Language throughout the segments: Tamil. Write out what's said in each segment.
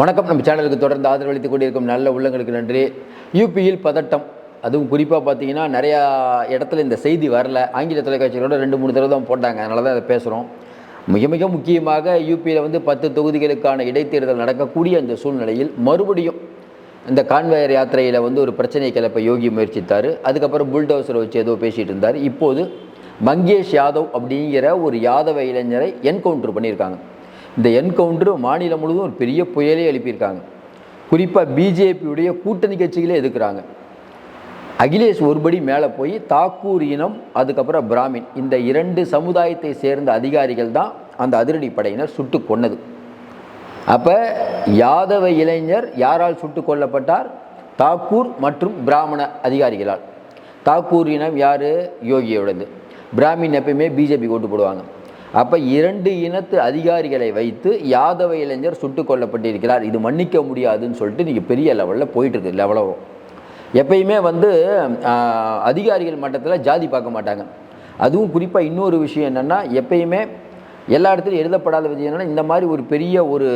வணக்கம். நம்ம சேனலுக்கு தொடர்ந்து ஆதரவளித்துக் கொண்டிருக்கும் நல்ல உள்ளங்களுக்கு நன்றி. யூபியில் பதட்டம். அதுவும் குறிப்பாக பார்த்தீங்கன்னா நிறையா இடத்துல இந்த செய்தி வரல. ஆங்கில தொலைக்காட்சிகளோட ரெண்டு மூணு தடவை தான் போட்டாங்க. அதனால தான் அதை பேசுகிறோம் மிக மிக முக்கியமாக யூபியில் வந்து பத்து தொகுதிகளுக்கான இடைத்தேர்தல் நடக்கக்கூடிய அந்த சூழ்நிலையில் மறுபடியும் இந்த கான்வாயர் யாத்திரையில் வந்து ஒரு பிரச்சனையை கிளப்ப யோகி முயற்சித்தார். அதுக்கப்புறம் புல்டோசரை வச்சு ஏதோ பேசிகிட்டு இருந்தார். இப்போது மங்கேஷ் யாதவ் அப்படிங்கிற ஒரு யாதவ இளைஞரை என்கவுண்டர் பண்ணியிருக்காங்க. இந்த என்கவுண்டர் மாநிலம் முழுவதும் ஒரு பெரிய புயலே எழுப்பியிருக்காங்க. குறிப்பாக பிஜேபியுடைய கூட்டணி கட்சிகளே எதுக்குறாங்க அகிலேஷ் ஒருபடி மேலே போய் தாக்கூர் இனம் அதுக்கப்புறம் பிராமின். இந்த இரண்டு சமுதாயத்தை சேர்ந்த அதிகாரிகள் தான் அந்த அதிரடி படையினர் சுட்டு கொன்னது. அப்போ யாதவ இளைஞர் யாரால் சுட்டு கொல்லப்பட்டார்? தாக்கூர் மற்றும் பிராமண அதிகாரிகளால். தாக்கூர் இனம் யார்? யோகியோடது. பிராமின் எப்பயுமே பிஜேபி ஓட்டு போடுவாங்க. அப்போ இரண்டு இனத்து அதிகாரிகளை வைத்து யாதவ இளைஞர் சுட்டு கொல்லப்பட்டிருக்கிறார். இது மன்னிக்க முடியாதுன்னு சொல்லிட்டு நீங்கள் பெரிய லெவலில் போயிட்டுருக்கு லெவலவும் எப்பயுமே வந்து அதிகாரிகள் மட்டத்தில் ஜாதி பார்க்க மாட்டாங்க. அதுவும் குறிப்பாக இன்னொரு விஷயம் என்னென்னா எப்பயுமே எல்லா இடத்துலையும் எழுதப்படாத விஷயம் என்னென்னா இந்த மாதிரி ஒரு பெரிய ஒரு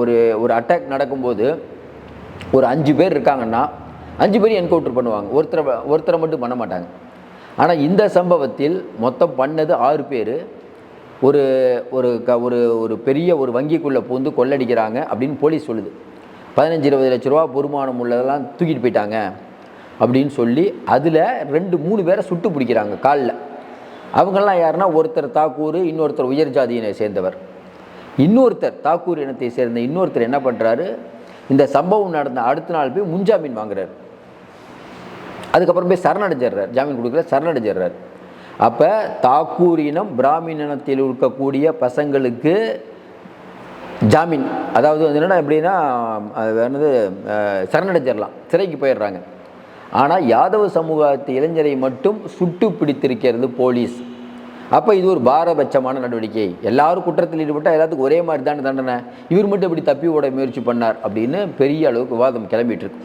ஒரு ஒரு அட்டாக் நடக்கும்போது ஒரு அஞ்சு பேர் இருக்காங்கன்னா அஞ்சு பேர் என்கவுண்டர் பண்ணுவாங்க. ஒருத்தரை ஒருத்தரை மட்டும் பண்ண மாட்டாங்க. ஆனால் இந்த சம்பவத்தில் மொத்தம் பண்ணது ஆறு பேர். ஒரு ஒரு க ஒரு ஒரு பெரிய ஒரு வங்கிக்குள்ளே பூந்து கொள்ளடிக்கிறாங்க அப்படின்னு போலீஸ் சொல்லுது. பதினஞ்சு இருபது லட்ச ரூபா பொறுமானம் உள்ளதெல்லாம் தூக்கிட்டு போயிட்டாங்க அப்படின்னு சொல்லி அதில் ரெண்டு மூணு பேரை சுட்டு பிடிக்கிறாங்க காலில். அவங்கெல்லாம் யாருன்னா ஒருத்தர் தாக்கூர் இன்னொருத்தர் உயர் ஜாதியினை சேர்ந்தவர். இன்னொருத்தர் தாக்கூர் இனத்தை சேர்ந்த இன்னொருத்தர் என்ன பண்ணுறாரு இந்த சம்பவம் நடந்த அடுத்த நாள் போய் முன்ஜாமீன் வாங்குறாரு. அதுக்கப்புறம் போய் சரணடைஞ்சிடுறார். ஜாமீன் கொடுக்கல சரணடைஞ்சிடுறாரு. அப்போ தாக்கூர் இனம் பிராமின் இனத்தில் இருக்கக்கூடிய பசங்களுக்கு ஜாமீன். அதாவது வந்து என்னென்னா எப்படின்னா அது என்னது சரணடைஞ்சிடலாம் சிறைக்கு போயிடுறாங்க. ஆனால் யாதவ சமூகத்து இளைஞரை மட்டும் சுட்டு பிடித்திருக்கிறது போலீஸ். அப்போ இது ஒரு பாரபட்சமான நடவடிக்கை. எல்லாரும் குற்றத்தில் ஈடுபட்டால் எல்லாத்துக்கும் ஒரே மாதிரி தானே தண்டனை. இவர் மட்டும் இப்படி தப்பி ஓட முயற்சி பண்ணார் அப்படின்னு பெரிய அளவுக்கு விவாதம் கிளம்பிட்டு இருக்கு.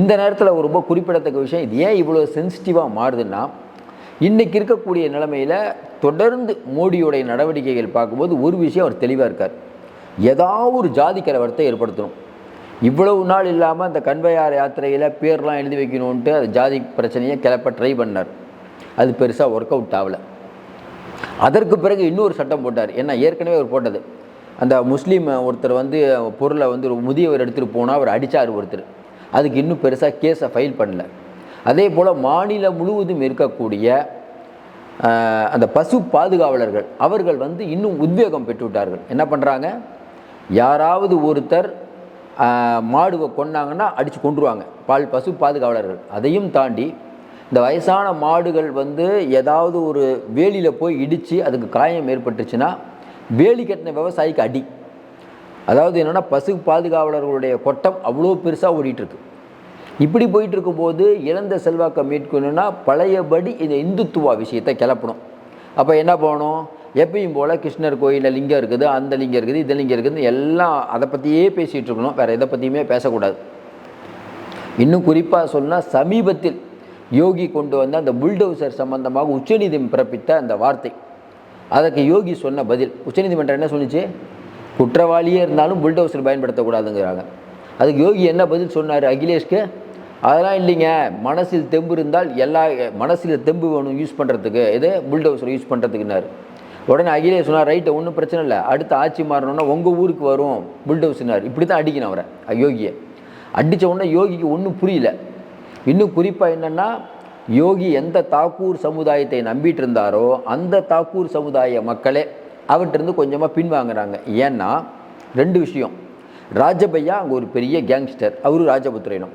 இந்த நேரத்தில் ஒரு ரொம்ப குறிப்பிடத்தக்க விஷயம் இது ஏன் இவ்வளோ சென்சிட்டிவாக மாறுதுன்னா இன்றைக்கி இருக்கக்கூடிய நிலைமையில் தொடர்ந்து மோடியுடைய நடவடிக்கைகள் பார்க்கும்போது ஒரு விஷயம் அவர் தெளிவாக இருக்கார். ஏதாவது ஒரு ஜாதி கலவரத்தை ஏற்படுத்தணும். இவ்வளவு நாள் இல்லாமல் அந்த கண்வையார் யாத்திரையில் பேர்லாம் எழுதி வைக்கணும்ன்ட்டு அது ஜாதி பிரச்சனையை கிளப்ப ட்ரை பண்ணார். அது பெருசாக ஒர்க் அவுட் ஆகலை. அதற்கு பிறகு இன்னொரு சட்டம் போட்டார். ஏன்னா ஏற்கனவே அவர் போட்டது. அந்த முஸ்லீம் ஒருத்தர் வந்து பொருளை வந்து ஒரு முதியவர் எடுத்துகிட்டு போனால் அவர் அடித்தார் ஒருத்தர். அதுக்கு இன்னும் பெருசாக கேஸை ஃபைல் பண்ணல. அதே போல் மாநிலம் முழுவதும் இருக்கக்கூடிய அந்த பசு பாதுகாவலர்கள் அவர்கள் வந்து இன்னும் உத்வேகம் பெற்றுவிட்டார்கள். என்ன பண்ணுறாங்க யாராவது ஒருத்தர் மாடுவை கொண்டாங்கன்னா அடித்து கொண்டுருவாங்க பால் பசு பாதுகாவலர்கள். அதையும் தாண்டி இந்த வயசான மாடுகள் வந்து ஏதாவது ஒரு வேலியில் போய் இடித்து அதுக்கு காயம் ஏற்பட்டுச்சுன்னா வேலி கட்டின விவசாயிக்கு அடி. அதாவது என்னென்னா பசு பாதுகாவலர்களுடைய கொட்டம் அவ்வளோ பெருசாக ஓடிட்டுருக்கு இப்படி போயிட்டு இருக்கும்போது இழந்த செல்வாக்கை மீட்கணும்னா பழையபடி இந்த இந்துத்துவா விஷயத்தை கிளப்பணும். அப்போ என்ன பண்ணணும்? எப்பயும் போல் கிருஷ்ணர் கோயிலில் லிங்கம் இருக்குது அந்த லிங்கம் இருக்குது இந்த லிங்கம் இருக்குது எல்லாம் அதை பற்றியே பேசிகிட்டு இருக்கணும். வேறு எதை பற்றியுமே பேசக்கூடாது. இன்னும் குறிப்பாக சொன்னால் சமீபத்தில் யோகி கொண்டு வந்த அந்த புல்டோசர் சம்பந்தமாக உச்சநீதிமன்றம் பிறப்பித்த அந்த வார்த்தை. அதற்கு யோகி சொன்ன பதில். உச்சநீதிமன்றம் என்ன சொன்னிச்சு? குற்றவாளியே இருந்தாலும் புல்டோசர் பயன்படுத்தக்கூடாதுங்கிறாங்க. அதுக்கு யோகி என்ன பதில் சொன்னார்? அகிலேஷ்க்கு அதெல்லாம் இல்லைங்க. மனசில் தெம்பு இருந்தால் எல்லா மனசில் தெம்பு வேணும் யூஸ் பண்ணுறதுக்கு இது புல்டோசர் யூஸ் பண்ணுறதுக்குன்னாரு உடனே அகிலேஷ் சொன்னார் ரைட்டு ஒன்றும் பிரச்சனை இல்லை. அடுத்த ஆட்சி மாறணும்னா உங்கள் ஊருக்கு வரும். புல்டோசர்னார் இப்படி தான் அடிக்கணும் அவரை யோகியை. அடித்த உடனே யோகிக்கு ஒன்றும் புரியல. இன்னும் குறிப்பாக என்னென்னா யோகி எந்த தாக்கூர் சமுதாயத்தை நம்பிட்டு இருந்தாரோ அந்த தாக்கூர் சமுதாய மக்களே அவர்கிட்டருந்து கொஞ்சமாக பின்வாங்குறாங்க. ஏன்னா ரெண்டு விஷயம். ராஜபையா அங்கே ஒரு பெரிய கேங்ஸ்டர் அவரு ராஜபுத்திரனும்.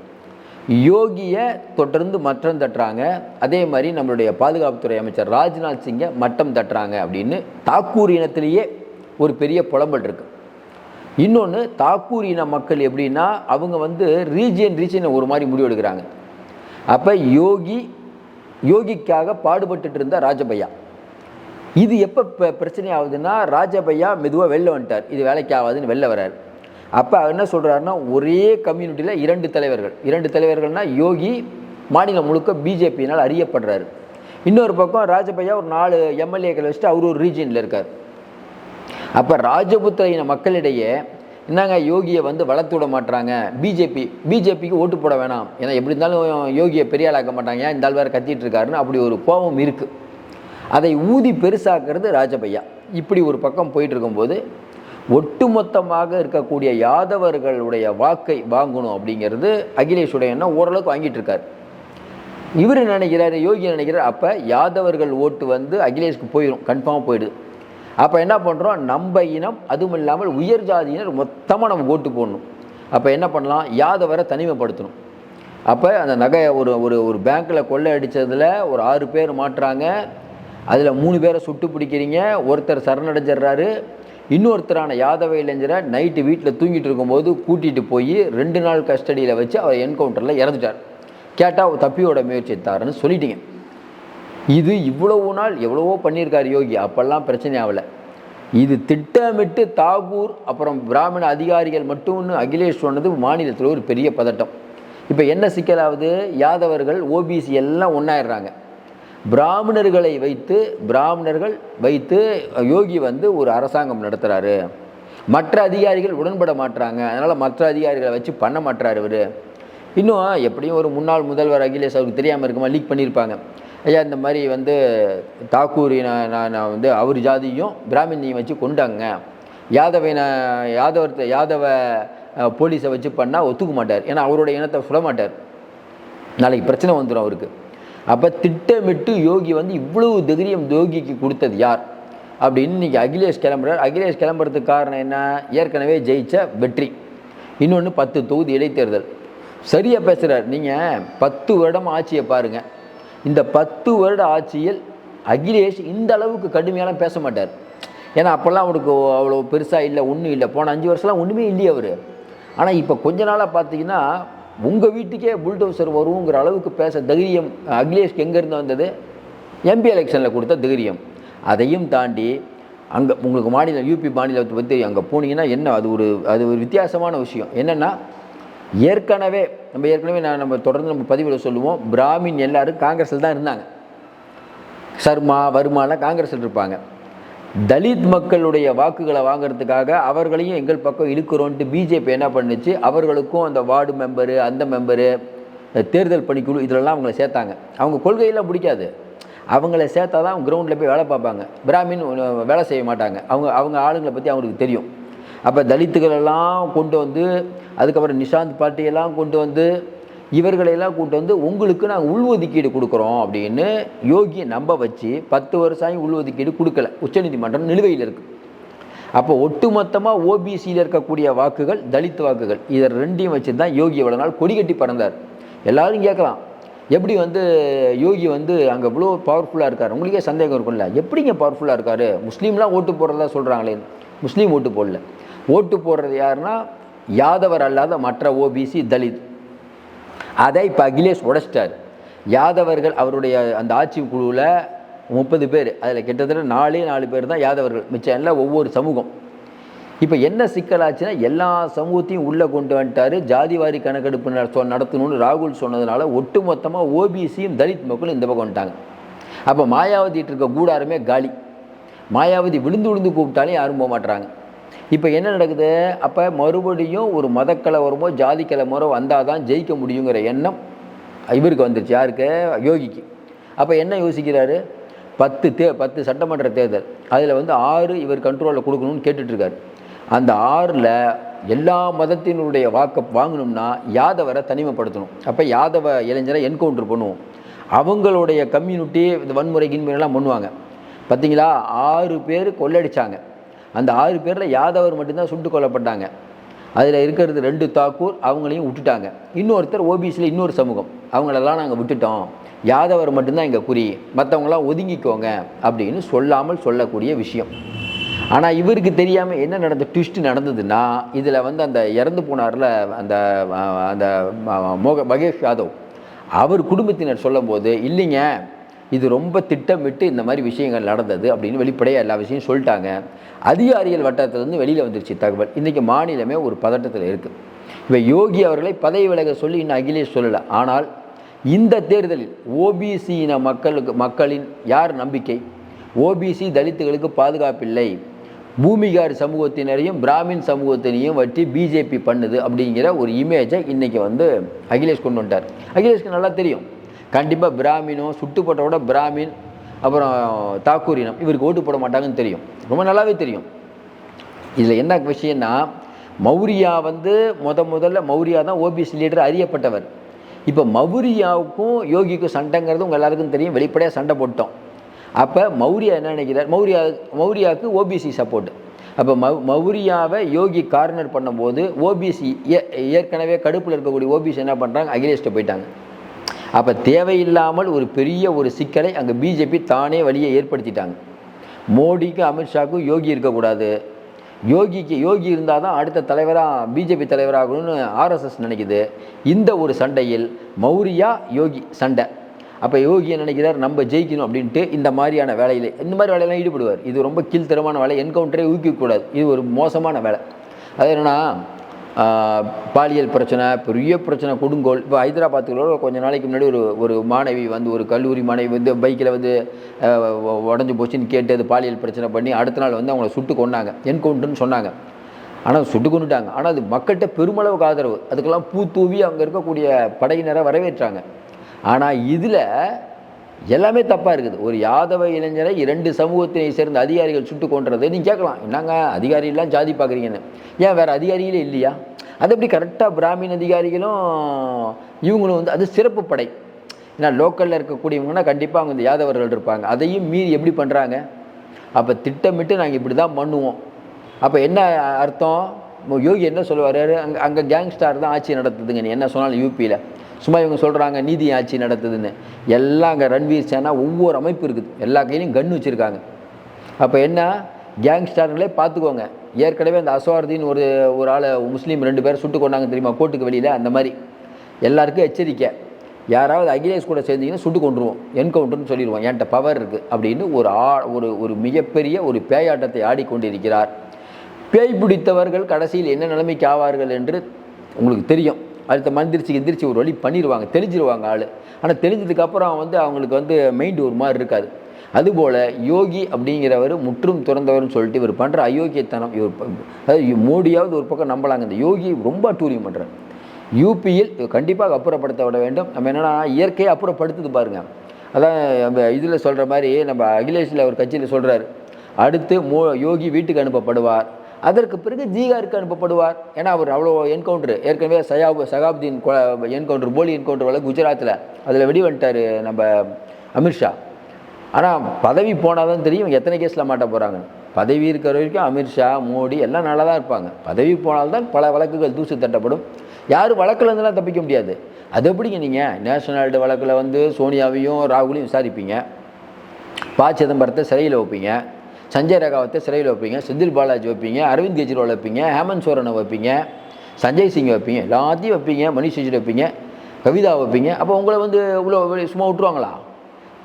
யோகியை தொடர்ந்து மட்டம் தட்டுறாங்க. அதே மாதிரி நம்மளுடைய பாதுகாப்புத்துறை அமைச்சர் ராஜ்நாத் சிங்கை மட்டம் தட்டுறாங்க அப்படின்னு தாக்கூர் இனத்திலேயே ஒரு பெரிய புலம்பல் இருக்குது இன்னொன்று தாக்கூர் இன மக்கள் எப்படின்னா அவங்க வந்து ரீஜியன் ரீஜியனை ஒரு மாதிரி முடிவெடுக்கிறாங்க அப்போ யோகி யோகிக்காக பாடுபட்டுட்டு இருந்த ராஜபையா. இது எப்போ பிரச்சனை ஆகுதுன்னா ராஜபையா மெதுவாக வெளில வந்துட்டார். இது வேலைக்கு ஆகாதுன்னு வெளில வர்றார். அப்போ என்ன சொல்கிறாருன்னா ஒரே கம்யூனிட்டியில் இரண்டு தலைவர்கள். இரண்டு தலைவர்கள்னால் யோகி மாநிலம் முழுக்க பிஜேபியினால் அறியப்படுறாரு. இன்னொரு பக்கம் ராஜபையா ஒரு நாலு எம்எல்ஏக்களை வச்சுட்டு அவர் ஒரு ரீஜியனில் இருக்கார். அப்போ ராஜபுத்திர இன மக்களிடையே என்னங்க யோகியை வந்து வளர்த்து விட மாட்டாங்க பிஜேபி பிஜேபிக்கு ஓட்டு போட வேணாம். ஏன்னா எப்படி இருந்தாலும் யோகியை பெரிய ஆளாக்க மாட்டாங்க. ஏன் இந்த ஆள் வேறு கத்திட்டு இருக்காருன்னு அப்படி ஒரு கோபம் இருக்குது அதை ஊதி பெருசாக்குறது ராஜபையா. இப்படி ஒரு பக்கம் போயிட்டு இருக்கும்போது ஒட்டுமொத்தமாக இருக்கக்கூடிய யாதவர்களுடைய வாக்கை வாங்கணும் அப்படிங்கிறது அகிலேஷுடைய எண்ணம் ஓரளவுக்கு வாங்கிட்டு இருக்கார். இவர் நினைக்கிறாரு யோகி நினைக்கிறார் அப்போ யாதவர்கள் ஓட்டு வந்து அகிலேஷ்க்கு போயிடும் கன்ஃபார்மாக போயிடுது. அப்போ என்ன பண்ணுறோம் நம்ம இனம் அதுவும் இல்லாமல் உயர் ஜாதியினர் மொத்தமாக நம்ம ஓட்டு போடணும். அப்போ என்ன பண்ணலாம் யாதவரை தனிமைப்படுத்தணும். அப்போ அந்த நகையை ஒரு ஒரு ஒரு பேங்க்கில் கொள்ளை அடித்ததில் ஒரு ஆறு பேர் மாட்டுறாங்க. அதில் மூணு பேரை சுட்டு பிடிக்கிறீங்க ஒருத்தர் சரணடைஞ்சிடுறாரு இன்னொருத்தரான யாதவ இளைஞரை நைட்டு வீட்டில் தூங்கிட்டு இருக்கும்போது கூட்டிகிட்டு போய் ரெண்டு நாள் கஸ்டடியில் வச்சு அவர் என்கவுண்டரில் இறந்துட்டார். கேட்டால் தப்பியோட முயற்சித்தாருன்னு சொல்லிட்டீங்க. இது இவ்வளவு நாள் எவ்வளவோ பண்ணியிருக்கார் யோகி அப்பெல்லாம் பிரச்சனை ஆகலை. இது திட்டமிட்டு தாகூர் அப்புறம் பிராமண அதிகாரிகள் மட்டும்னு அகிலேஷ் சொன்னது மாநிலத்தில் ஒரு பெரிய பதட்டம். இப்போ என்ன சிக்கலாவது? யாதவர்கள் ஓபிசி எல்லாம் ஒன்றாயிடுறாங்க பிராமணர்களை வைத்து பிராமணர்கள் வைத்து யோகி வந்து ஒரு அரசாங்கம் நடத்துகிறாரு மற்ற அதிகாரிகள் உடன்பட மாட்டுறாங்க அதனால் மற்ற அதிகாரிகளை வச்சு பண்ண மாட்டார் இவர். இன்னும் எப்படியும் ஒரு முன்னாள் முதல்வர் அகிலேஷ் அவருக்கு தெரியாமல் இருக்குமா லீக் பண்ணியிருப்பாங்க. ஐயா இந்த மாதிரி வந்து தாக்கூரி நான் நான் வந்து அவர் ஜாதியும் பிராமினியும் வச்சு கொண்டாங்க யாதவை யாதவர்த்த யாதவ யாதவ போலீஸை வச்சு பண்ணால் ஒத்துக்க மாட்டார். ஏன்னா அவரோட இனத்தை சுட மாட்டார். நாளைக்கு பிரச்சனை வந்துடும் அவருக்கு. அப்போ திட்டமிட்டு யோகி வந்து இவ்வளவு தைரியம் யோகிக்கு கொடுத்தது யார்? அப்படின்னு இன்னைக்கு அகிலேஷ் கிளம்புறார். அகிலேஷ் கிளம்புறதுக்கு காரணம் என்ன? ஏற்கனவே ஜெயிச்ச வெற்றி. இன்னொன்று பத்து தொகுதி இடைத்தேர்தல். சரியாக பேசுகிறார் நீங்கள் பத்து வருடம் ஆட்சியை பாருங்கள் இந்த பத்து வருட ஆட்சியில் அகிலேஷ் இந்த அளவுக்கு கடுமையாலாம் பேச மாட்டார். ஏன்னா அப்போல்லாம் அவருக்கு அவ்வளோ பெருசாக இல்லை ஒன்றும் இல்லை. போன அஞ்சு வருஷம்லாம் ஒன்றுமே இல்லையே அவர். ஆனால் இப்போ கொஞ்ச நாளாக பார்த்தீங்கன்னா உங்கள் வீட்டுக்கே புல்டோசர் வருங்கிற அளவுக்கு பேச தைரியம் அகிலேஷ்க்கு எங்கேருந்து வந்தது? எம்பி எலெக்ஷனில் கொடுத்த தைரியம். அதையும் தாண்டி அங்கே உங்களுக்கு மாநிலம் யூபி மாநிலத்தை பற்றி அங்கே போனீங்கன்னா என்ன அது ஒரு அது ஒரு வித்தியாசமான விஷயம். என்னென்னா ஏற்கனவே நம்ம ஏற்கனவே நான் நம்ம தொடர்ந்து நம்ம பதிவில் சொல்லுவோம் பிராமின் எல்லோரும் காங்கிரஸில் தான் இருந்தாங்க. சர்மா வர்மாலாம் காங்கிரஸில் இருப்பாங்க. தலித் மக்களுடைய வாக்குகளை வாங்குறதுக்காக அவர்களையும் எங்கள் பக்கம் இழுக்கிறோன்ட்டு பிஜேபி என்ன பண்ணுச்சு? அவர்களுக்கும் அந்த வார்டு மெம்பரு அந்த மெம்பரு தேர்தல் பணிக்குழு இதிலெல்லாம் அவங்கள சேர்த்தாங்க. அவங்க கொள்கையெல்லாம் பிடிக்காது. அவங்கள சேர்த்தா தான் அவங்க கிரவுண்டில் போய் வேலை பார்ப்பாங்க. பிராமின் வேலை செய்ய மாட்டாங்க. அவங்க அவங்க ஆளுங்களை பற்றி அவங்களுக்கு தெரியும். அப்போ தலித்துகளெல்லாம் கொண்டு வந்து அதுக்கப்புறம் நிஷாந்த் பார்ட்டியெல்லாம் கொண்டு வந்து இவர்களையெல்லாம் கூட்டு வந்து உங்களுக்கு நாங்கள் உள்ஒதுக்கீடு கொடுக்குறோம் அப்படின்னு யோகியை நம்ப வச்சு பத்து வருஷம் உள்ஒதுக்கீடு கொடுக்கல. உச்சநீதிமன்றம் நிலுவையில் இருக்குது அப்போ ஒட்டுமொத்தமாக ஓபிசியில் இருக்கக்கூடிய வாக்குகள் தலித் வாக்குகள் இதை ரெண்டையும் வச்சு தான் யோகி எவ்வளோ நாள் கொடி கட்டி பறந்தார். எல்லாரும் கேட்கலாம். எப்படி வந்து யோகி வந்து அங்கே இவ்வளோ பவர்ஃபுல்லாக இருக்கார்? உங்களுக்கே சந்தேகம் இருக்கும்ல. எப்படிங்க பவர்ஃபுல்லாக இருக்கார்? முஸ்லீம்லாம் ஓட்டு போடுறதா சொல்கிறாங்களே முஸ்லீம் ஓட்டு போடல. ஓட்டு போடுறது யாருன்னா யாதவர் அல்லாத மற்ற ஓபிசி தலித். அதை இப்போ அகிலேஷ் உடைச்சிட்டார். யாதவர்கள் அவருடைய அந்த ஆட்சி குழுவில் முப்பது பேர். அதில் கிட்டத்தட்ட நாலே நாலு பேர் தான் யாதவர்கள். மிச்சம் எல்லாம் ஒவ்வொரு சமூகம். இப்போ என்ன சிக்கலாச்சுன்னா எல்லா சமூகத்தையும் உள்ளே கொண்டு வந்துட்டாரு. ஜாதிவாரி கணக்கெடுப்பு நட- சொ- நடத்தணும்னு ராகுல் சொன்னதுனால ஒட்டுமொத்தமாக ஓபிசியும் தலித் மக்களும் இந்த பக்கம் வந்துட்டாங்க. அப்போ மாயாவதிட்டு இருக்க கூடாரமே காலி. மாயாவதி விழுந்து விழுந்து கூப்பிட்டாலே யாரும் போக மாட்டுறாங்க இப்போ என்ன நடக்குது? அப்போ மறுபடியும் ஒரு மதக்கலவரமோ ஜாதி கலவரமோ வந்தால் தான் ஜெயிக்க முடியுங்கிற எண்ணம் இவருக்கு வந்துருச்சு. யாருக்கு? யோகிக்கு. அப்போ என்ன யோசிக்கிறாரு? பத்து தே பத்து சட்டமன்ற தேர்தல். அதில் வந்து ஆறு இவர் கண்ட்ரோலில் கொடுக்கணும்னு கேட்டுட்ருக்காரு. அந்த ஆறில் எல்லா மதத்தினுடைய வாக்க வாங்கணும்னா யாதவரை தனிமைப்படுத்தணும். அப்போ யாதவ இளைஞரை என்கவுண்டர் பண்ணுவோம். அவங்களுடைய கம்யூனிட்டி இந்த வன்முறை கின்முறையெல்லாம் பண்ணுவாங்க. பார்த்தீங்களா ஆறு பேர் கொள்ளடிச்சாங்க. அந்த ஆறு பேரில் யாதவர் மட்டும்தான் சுட்டு கொல்லப்பட்டாங்க. அதில் இருக்கிறது ரெண்டு தாக்கூர் அவங்களையும் விட்டுட்டாங்க. இன்னொருத்தர் ஓபிசியில் இன்னொரு சமூகம். அவங்களெல்லாம் நாங்கள் விட்டுட்டோம். யாதவர் மட்டும்தான் எங்கள் குறி. மற்றவங்களாம் ஒதுங்கிக்கோங்க அப்படின்னு சொல்லாமல் சொல்லக்கூடிய விஷயம். ஆனால் இவருக்கு தெரியாமல் என்ன நடந்த ட்விஸ்ட் நடந்ததுன்னா இதில் வந்து அந்த இறந்து போனார்ல அந்த அந்த மோக மகேஷ் யாதவ். அவர் குடும்பத்தினர் சொல்லும்போது இல்லைங்க இது ரொம்ப திட்டமிட்டு இந்த மாதிரி விஷயங்கள் நடந்தது அப்படின்னு வெளிப்படையாக எல்லா விஷயம் சொல்லிட்டாங்க. அதிகாரிகள் வட்டாரத்திலேருந்து வெளியில் வந்துருச்சு தகவல். இன்றைக்கி மாநிலமே ஒரு பதட்டத்தில் இருக்குது இப்போ யோகி அவர்களை பதவி விலக சொல்லி இன்னும் அகிலேஷ் சொல்லலை. ஆனால் இந்த தேர்தலில் ஓபிசி இன மக்களுக்கு மக்களின் யார் நம்பிக்கை? ஓபிசி தலித்துகளுக்கு பாதுகாப்பில்லை. பூமிகார் சமூகத்தினரையும் பிராமின் சமூகத்தினையும் வச்சு பிஜேபி பண்ணுது அப்படிங்கிற ஒரு இமேஜை இன்றைக்கி வந்து அகிலேஷ் கொண்டு வந்துட்டார். அகிலேஷ்க்கு நல்லா தெரியும். கண்டிப்பாக பிராமினும் சுட்டுப்பட்டோட பிராமின் அப்புறம் தாக்கூரினம் இவருக்கு ஓட்டு போட மாட்டாங்கன்னு தெரியும். ரொம்ப நல்லாவே தெரியும். இதில் என்ன விஷயம்னா மௌரியா வந்து முத முதல்ல மௌரியா தான் ஓபிசி லீடர் அறியப்பட்டவர். இப்போ மௌரியாவுக்கும் யோகிக்கும் சண்டைங்கிறது உங்கள் எல்லாருக்கும் தெரியும். வெளிப்படையாக சண்டை போட்டோம். அப்போ மௌரியா என்ன நினைக்கிறார்? மௌரியா மௌரியாவுக்கு ஓபிசி சப்போர்ட் அப்போ மௌ மௌரியாவை யோகி கார்னர் பண்ணும்போது ஓபிசி ஏற்கனவே கடுப்பில் இருக்கக்கூடிய ஓபிசி என்ன பண்ணுறாங்க அகிலேஷ்ட போயிட்டாங்க. அப்போ தேவையில்லாமல் ஒரு பெரிய ஒரு சிக்கலை அங்கே பிஜேபி தானே வழியை ஏற்படுத்திட்டாங்க. மோடிக்கும் அமித்ஷாவுக்கும் யோகி இருக்கக்கூடாது யோகிக்கு யோகி இருந்தால் தான் அடுத்த தலைவராக பிஜேபி தலைவராகணும்னு ஆர்எஸ்எஸ் நினைக்குது. இந்த ஒரு சண்டையில் மௌரியா யோகி சண்டை. அப்போ யோகி என்ன நினைக்கிறார்? நம்ம ஜெயிக்கணும் அப்படின்ட்டு இந்த மாதிரியான வேலையில் இந்த மாதிரி வேலையெல்லாம் ஈடுபடுவார். இது ரொம்ப கீழ்த்தரமான வேலை. என்கவுண்டரே ஊக்கிக்கூடாது. இது ஒரு மோசமான வேலை. அது என்னென்னா பாலியல் பிரச்சனை பெரிய பிரச்சனை கொடுங்கோல். இப்போ ஹைதராபாத்துக்குள்ள கொஞ்சம் நாளைக்கு முன்னாடி ஒரு ஒரு மாணவி வந்து ஒரு கல்லூரி மாணவி வந்து பைக்கில் வந்து உடஞ்சி போச்சுன்னு கேட்டு அது பாலியல் பிரச்சனை பண்ணி அடுத்த நாள் வந்து அவங்கள சுட்டு கொண்டாங்க என்கவுண்டர்னு சொன்னாங்க. ஆனால் சுட்டு கொண்டுட்டாங்க ஆனால் அது மக்கள்கிட்ட பெருமளவுக்கு ஆதரவு. அதுக்கெல்லாம் பூ தூவி அங்கே இருக்கக்கூடிய படையினரை வரவேற்றாங்க. ஆனால் இதில் எல்லாமே தப்பாக இருக்குது. ஒரு யாதவ இளைஞரை இரண்டு சமூகத்தினை சேர்ந்த அதிகாரிகள் சுட்டு கொன்றது நீங்கள் கேட்கலாம். என்னங்க அதிகாரிகள்லாம் ஜாதி பார்க்குறீங்கன்னு. ஏன் வேறு அதிகாரிகளே இல்லையா? அது எப்படி கரெக்டாக பிராமின் அதிகாரிகளும் இவங்களும் வந்து அது சிறப்பு படை. ஏன்னா லோக்கலில் இருக்கக்கூடியவங்கன்னா கண்டிப்பாக அவங்க இந்த யாதவர்கள் இருப்பாங்க. அதையும் மீறி எப்படி பண்ணுறாங்க அப்போ திட்டமிட்டு நாங்கள் இப்படி தான் பண்ணுவோம். அப்போ என்ன அர்த்தம்? யோகி என்ன சொல்லுவார்? அங்கே அங்கே கேங்ஸ்டார் தான் ஆட்சி நடத்துதுங்க. நீ என்ன சொன்னாலும் யூபியில் சும்மா இவங்க சொல்கிறாங்க நீதி ஆட்சி நடத்துதுன்னு. எல்லாம் அங்கே ரன்வீர் சேனா ஒவ்வொரு அமைப்பு இருக்குது. எல்லா கையிலையும் கன் வச்சுருக்காங்க. அப்போ என்ன? கேங்ஸ்டர்களே பார்த்துக்கோங்க ஏற்கனவே அந்த அசோர்தீன் ஒரு ஒரு ஆளை முஸ்லீம் ரெண்டு பேரும் சுட்டு கொண்டாங்க தெரியுமா? கோர்ட்டுக்கு வெளியில் அந்த மாதிரி. எல்லாருக்கும் எச்சரிக்கை. யாராவது அகிலேஷ் கூட சேர்ந்தீங்கன்னா சுட்டு கொண்டுருவோம் என்கவுண்டர்னு சொல்லிடுவோம். என்கிட்ட பவர் இருக்குது அப்படின்னு ஒரு ஆ ஒரு ஒரு மிகப்பெரிய ஒரு பேயாட்டத்தை ஆடிக்கொண்டிருக்கிறார். பேய் பிடித்தவர்கள் கடைசியில் என்ன நிலைமைக்கு ஆவார்கள் என்று உங்களுக்கு தெரியும். அடுத்த மந்திரிச்சு எந்திரிச்சு ஒரு வழி பண்ணிடுவாங்க தெளிஞ்சிருவாங்க ஆள். ஆனால் தெளிஞ்சதுக்கப்புறம் வந்து அவங்களுக்கு வந்து மைண்டு ஒரு மாதிரி இருக்காது. அதுபோல் யோகி அப்படிங்கிறவர் முற்றும் துறந்தவர்னு சொல்லிட்டு இவர் பண்ணுற அயோக்கியத்தனம் இவர் அதாவது மோடியாவது ஒரு பக்கம் நம்பலாங்க. இந்த யோகி ரொம்ப டூரியம் பண்ணுறார் யூபியில் கண்டிப்பாக அப்புறப்படுத்த விட வேண்டும். நம்ம என்னென்னா இயற்கையை அப்புறப்படுத்துது பாருங்கள் அதான் நம்ம இதில் சொல்கிற மாதிரி நம்ம அகிலேஷில் அவர் கட்சியில் சொல்கிறார் அடுத்து மோ யோகி வீட்டுக்கு அனுப்பப்படுவார். அதற்கு பிறகு ஜீகாருக்கு அனுப்பப்படுவார். ஏன்னா அவர் அவ்வளோ என்கவுண்டர் ஏற்கனவே சயாப் சகாப்தீன் என்கவுண்டர் போலி என்கவுண்டர் வள குஜராத்தில் அதில் வெடி வந்துட்டார் நம்ம அமித்ஷா ஆனால் பதவி போனால் தான் தெரியும் எத்தனை கேஸில் மாட்ட போகிறாங்க பதவி இருக்கிற வரைக்கும் அமித்ஷா மோடி எல்லாம் நல்லா தான் இருப்பாங்க. பதவி போனால்தான் பல வழக்குகள் தூசு தட்டப்படும். யாரும் வழக்கில் இருந்தெல்லாம் தப்பிக்க முடியாது. அது எப்படிங்க நீங்கள் நேஷனாலிட்டி வழக்கில் வந்து சோனியாவையும் ராகுலையும் விசாரிப்பீங்க? ப சிதம்பரத்தை சிறையில் வைப்பீங்க. சஞ்சய் ரகாவத்தை சிறையில் வைப்பீங்க செந்தில் பாலாஜி வைப்பீங்க அரவிந்த் கெஜ்ரிவால் வைப்பீங்க ஹேமந்த் சோரனை வைப்பீங்க சஞ்சய் சிங் வைப்பீங்க எல்லாத்தையும் வைப்பீங்க மணிஷ் சிஜி வைப்பீங்க கவிதா வைப்பீங்க. அப்போ உங்களை வந்து இவ்வளோ சும்மா விட்டுருவாங்களா?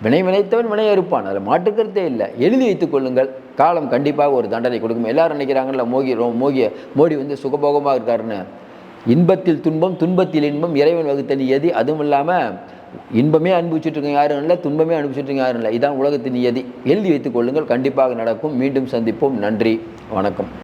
வினை வினைத்தவன் வினையை இருப்பான் அதில் மாட்டுக்கிறதே இல்லை. எழுதி வைத்துக் கொள்ளுங்கள். காலம் கண்டிப்பாக ஒரு தண்டனை கொடுக்கும். எல்லாரும் நினைக்கிறாங்கல்ல மோகி மோகி மோடி வந்து சுகபோகமாக இருக்காருன்னு. இன்பத்தில் துன்பம் துன்பத்தில் இன்பம் இறைவன் வகுத்த எது அதுவும் இல்லாமல் இன்பமே அனுபவிச்சுட்ருக்கீங்க யாரும் இல்லை துன்பமே அனுபவிச்சுட்டு யாரும் இல்லை. இதான் உலகத்தின் நியதி எழுதி வைத்துக் கொள்ளுங்கள். கண்டிப்பாக நடக்கும். மீண்டும் சந்திப்போம். நன்றி. வணக்கம்.